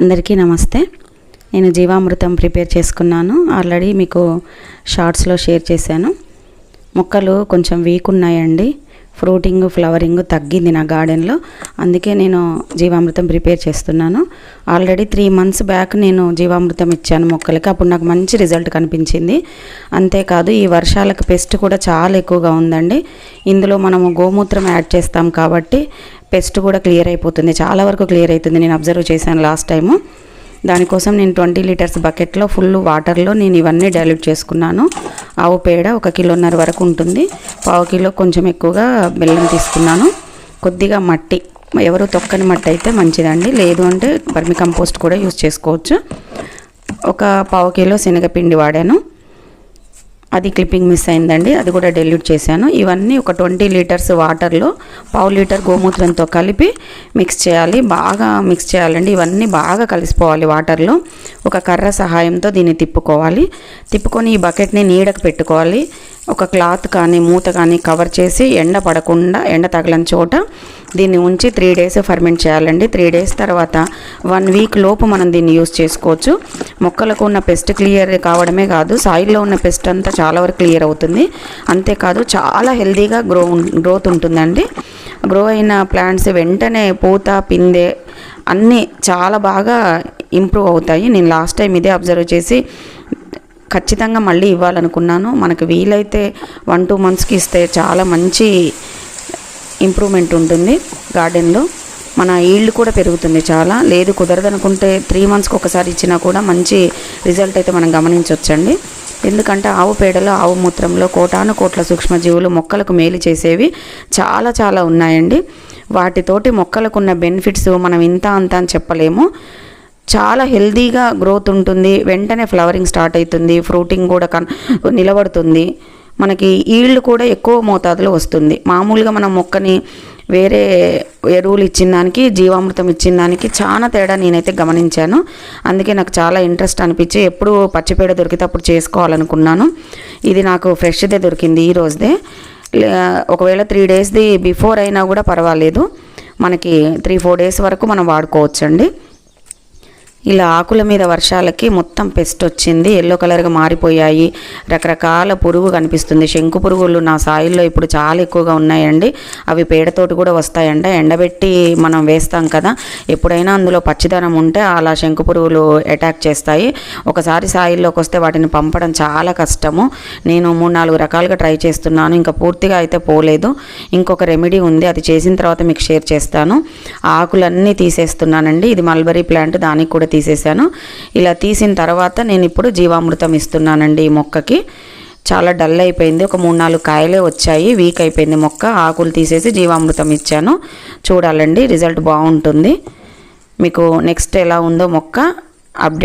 అందరికీ నమస్తే. నేను జీవామృతం ప్రిపేర్ చేసుకున్నాను. ఆల్రెడీ మీకు షార్ట్స్లో షేర్ చేశాను. మొక్కలు కొంచెం వీక్ ఉన్నాయండి. ఫ్రూటింగ్ ఫ్లవరింగ్ తగ్గింది నా గార్డెన్లో. అందుకే నేను జీవామృతం ప్రిపేర్ చేస్తున్నాను. ఆల్రెడీ త్రీ మంత్స్ బ్యాక్ నేను జీవామృతం ఇచ్చాను మొక్కలకి. అప్పుడు నాకు మంచి రిజల్ట్ కనిపించింది. అంతేకాదు ఈ వర్షాలకు పెస్ట్ కూడా చాలా ఎక్కువగా ఉందండి. ఇందులో మనము గోమూత్రం యాడ్ చేస్తాం కాబట్టి పెస్ట్ కూడా క్లియర్ అయిపోతుంది. చాలా వరకు క్లియర్ అవుతుంది నేను అబ్జర్వ్ చేశాను లాస్ట్ టైము. దానికోసం నేను ట్వంటీ లీటర్స్ బకెట్లో ఫుల్ వాటర్లో నేను ఇవన్నీ డైల్యూట్ చేసుకున్నాను. ఆవు పేడ ఒక కిలోన్నర వరకు ఉంటుంది. పావు కిలో కొంచెం ఎక్కువగా బెల్లం తీసుకున్నాను. కొద్దిగా మట్టి ఎవరు తొక్కని మట్టి అయితే మంచిదండి. లేదు అంటే బర్మి కంపోస్ట్ కూడా యూస్ చేసుకోవచ్చు. ఒక పావు కిలో శనగపిండి వాడాను. అది క్లిప్పింగ్ మిస్ అయిందండి. అది కూడా డెల్యూట్ చేశాను. ఇవన్నీ ఒక ట్వంటీ లీటర్స్ వాటర్లో పావు లీటర్ గోమూత్రంతో కలిపి మిక్స్ చేయాలి. బాగా మిక్స్ చేయాలండి. ఇవన్నీ బాగా కలిసిపోవాలి వాటర్లో ఒక కర్ర సహాయంతో దీన్ని తిప్పుకోవాలి. తిప్పుకొని ఈ బకెట్ని నీడకు పెట్టుకోవాలి. ఒక క్లాత్ కానీ మూత కానీ కవర్ చేసి ఎండ పడకుండా ఎండ తగలని చోట దీన్ని ఉంచి త్రీ డేస్ ఫర్మెంట్ చేయాలండి. త్రీ డేస్ తర్వాత వన్ వీక్ లోపు మనం దీన్ని యూస్ చేసుకోవచ్చు. మొక్కలకు ఉన్న పెస్ట్ క్లియర్ కావడమే కాదు సాయిల్లో ఉన్న పెస్ట్ అంతా చాలా వరకు క్లియర్ అవుతుంది. అంతేకాదు చాలా హెల్తీగా గ్రో గ్రోత్ ఉంటుందండి. గ్రో అయిన ప్లాంట్స్ వెంటనే పూత పిందె అన్నీ చాలా బాగా ఇంప్రూవ్ అవుతాయి. నేను లాస్ట్ టైం ఇదే అబ్జర్వ్ చేసి ఖచ్చితంగా మళ్ళీ ఇవ్వాలనుకున్నాను. మనకు వీలైతే వన్ టూ మంత్స్కి ఇస్తే చాలా మంచి ఇంప్రూవ్మెంట్ ఉంటుంది గార్డెన్లో. మన ఈల్డ్ కూడా పెరుగుతుంది చాలా. లేదు కుదరదనుకుంటే త్రీ మంత్స్కి ఒకసారి ఇచ్చినా కూడా మంచి రిజల్ట్ అయితే మనం గమనించవచ్చండి ఎందుకంటే ఆవు పేడలో ఆవు మూత్రంలో కోటాను కోట్ల సూక్ష్మజీవులు మొక్కలకు మేలు చేసేవి చాలా చాలా ఉన్నాయండి. వాటితోటి మొక్కలకు ఉన్న బెనిఫిట్స్ మనం ఇంత అంత అని చెప్పలేము. చాలా హెల్దీగా గ్రోత్ ఉంటుంది. వెంటనే ఫ్లవరింగ్ స్టార్ట్ అవుతుంది. ఫ్రూటింగ్ కూడా కన్ నిలబడుతుంది. మనకి ఈల్డ్ కూడా ఎక్కువ మోతాదులో వస్తుంది. మామూలుగా మనం మొక్కని వేరే ఎరువులు ఇచ్చిన దానికి జీవామృతం ఇచ్చిన దానికి చాలా తేడా నేనైతే గమనించాను. అందుకే నాకు చాలా ఇంట్రెస్ట్ అనిపించి ఎప్పుడు పచ్చిపేడ దొరికితే అప్పుడు చేసుకోవాలనుకున్నాను. ఇది నాకు ఫ్రెష్దే దొరికింది ఈ రోజుదే. ఒకవేళ త్రీ డేస్ది బిఫోర్ అయినా కూడా పర్వాలేదు. మనకి త్రీ ఫోర్ డేస్ వరకు మనం వాడుకోవచ్చండి. ఇలా ఆకుల మీద వర్షాలకి మొత్తం పెస్ట్ వచ్చింది. ఎల్లో కలర్గా మారిపోయాయి. రకరకాల పురుగు కనిపిస్తుంది. శంకు పురుగులు నా సాయిల్లో ఇప్పుడు చాలా ఎక్కువగా ఉన్నాయండి. అవి పేడతోటి కూడా వస్తాయంట. ఎండబెట్టి మనం వేస్తాం కదా. ఎప్పుడైనా అందులో పచ్చిదనం ఉంటే అలా శంకు పురుగులు అటాక్ చేస్తాయి. ఒకసారి సాయిల్లోకి వస్తే వాటిని పంపడం చాలా కష్టము. నేను మూడు నాలుగు రకాలుగా ట్రై చేస్తున్నాను. ఇంకా పూర్తిగా అయితే పోలేదు. ఇంకొక రెమెడీ ఉంది. అది చేసిన తర్వాత మీకు షేర్ చేస్తాను. ఆకులన్నీ తీసేస్తున్నానండి. ఇది మల్బరీ ప్లాంట్ దానికి కూడా తీసేసాను ఇలా తీసిన తర్వాత నేను ఇప్పుడు జీవామృతం ఇస్తున్నానండి ఈ మొక్కకి. చాలా డల్ అయిపోయింది. ఒక మూడు నాలుగు కాయలే వచ్చాయి. వీక్ అయిపోయింది మొక్క. ఆకులు తీసేసి జీవామృతం ఇచ్చాను. చూడాలండి. రిజల్ట్ బాగుంటుంది. మీకు నెక్స్ట్ ఎలా ఉందో మొక్క అప్డేట్